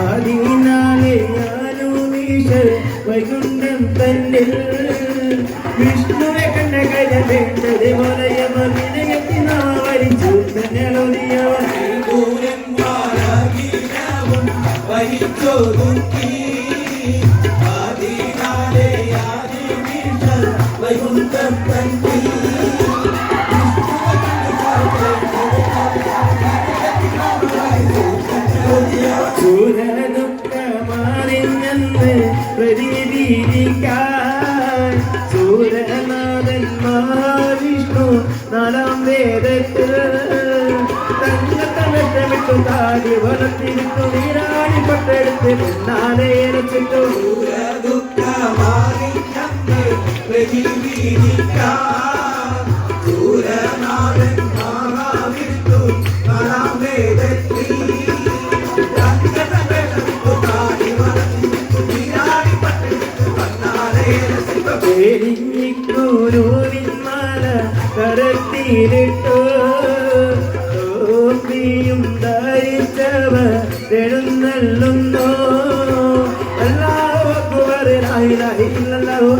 ആദിനാലെ ഞാനുമീശ വൈകുണ്ഠം തന്നിൽ വിഷ്ണുവെ കണ്ട കര വേണ്ടത് വലയമ വൈകുണ്ഠം സൂരദുഃഖമാറിഞ്ഞെന്ന് സൂരനാഥൻ മഹാവിഷ്ണു നാലാം വേദത്തിൽ തങ്ങത്തമിട്ടു താടി വളർത്തിരുത്തു നീരാടി പട്ടെടുത്ത് പിന്നാലെ ഇരച്ചിട്ടു പെരിഞ്ഞിക്കൂരൂരിന്മാല കരത്തിലിട്ടു. തോപ്പിയും ധരിച്ചവ എഴുന്നള്ളുന്നോ. അല്ലാഹു അല്ലാഹു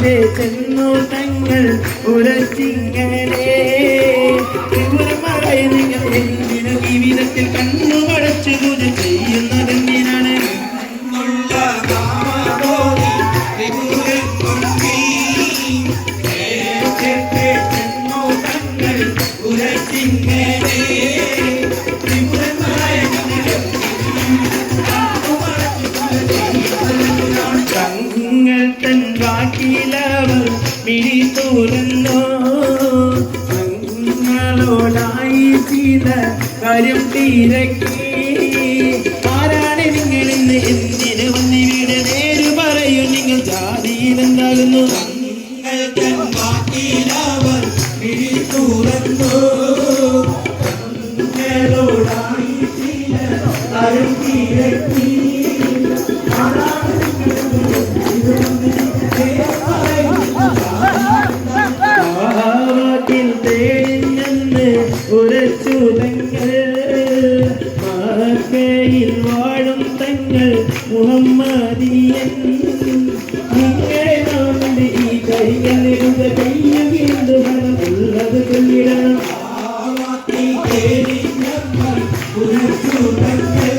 ചെന്നു തങ്ങൾ ഉരച്ചിങ്ങനെ നിങ്ങൾ എന്തിനു ജീവിതത്തിൽ കണ്ണുമടച്ചു പൂജ ചെയ്യുന്നതെന്തിനാണ് തുറന്നോ തങ്ങളോടായി ചെയ്ത കാര്യം തിരക്കി ആരാണ് നിങ്ങൾ ഇന്ന് എന്തിനു വന്നിവിടെ? നേര് പറയൂ നിങ്ങൾ ജാതിയിലെന്താകുന്നു? ഭാവത്തിൽ Let's go, let's.